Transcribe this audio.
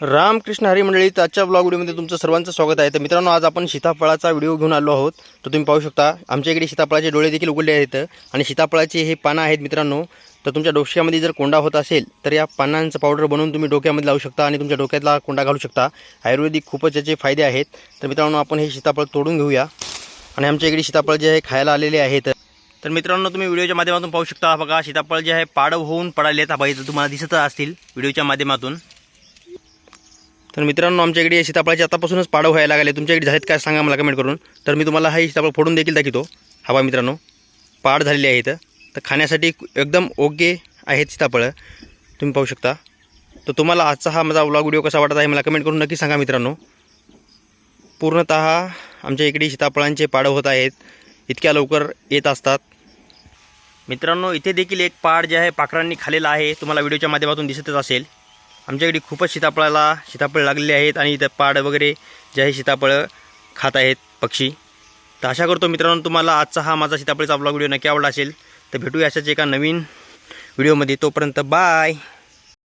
रामकृष्ण हरी मंडळी तर आजच्या ब्लॉग व्हिडिओमध्ये तुमचं सर्वांचं स्वागत आहे. तर मित्रांनो आज आपण सीताफळाचा व्हिडिओ घेऊन आलो आहोत. तर तुम्ही पाहू शकता आमच्या इकडे सीताफळाचे डोळे देखील उघडले आहेत. आणि सीताफळाचे हे पानं आहेत मित्रांनो तर तुमच्या डोक्यामध्ये जर कोंडा होत असेल तर या पानांचं पावडर बनवून तुम्ही डोक्यामध्ये लावू शकता आणि तुमच्या डोक्यातला कोंडा घालू शकता. आयुर्वेदिक खूपच याचे फायदे आहेत. तर मित्रांनो आपण हे सीताफळ तोडून घेऊया. आणि आमच्या इकडे सीताफळ जे आहे खायला आलेले आहेत. तर मित्रांनो तुम्ही व्हिडिओच्या माध्यमातून पाहू शकता. बघा सीताफळ जे आहे पाडव होऊन पडाले आहेत तुम्हाला दिसत असतील व्हिडिओच्या माध्यमातून. तर मित्रांनो आमच्या इकडे सीताफळाचे आतापासूनच पाडव व्हायला लागले. तुमच्या इकडे झालेत काय सांगा मला कमेंट करून. तर मी तुम्हाला हा सीताफळ फोडून देखील दाखवतो. हवा मित्रांनो पाड झालेले आहेत तर खाण्यासाठी एकदम ओके आहेत सीताफळं. तुम्ही पाहू शकता. तर तुम्हाला आजचा हा माझा व्लॉग व्हिडिओ कसा वाटत आहे मला कमेंट करून नक्की सांगा मित्रांनो. पूर्णत आमच्या इकडे सीताफळांचे पाडव होत आहेत. इतक्या लवकर येत असतात. मित्रांनो इथे देखील एक पाड जे आहे पाखरांनी खालेला आहे. तुम्हाला व्हिडिओच्या माध्यमातून दिसतच असेल. आमच्याकडे खूपच सीताफळाला सीताफळ लागलेले आहेत आणि इथं पाड वगैरे जे आहे सीताफळं खात आहेत पक्षी. तर आशा करतो मित्रांनो तुम्हाला आजचा हा माझा सीताफळीचा आपला व्हिडिओ नक्की आवडला असेल तर भेटूया अशाच एका नवीन व्हिडिओमध्ये तोपर्यंत बाय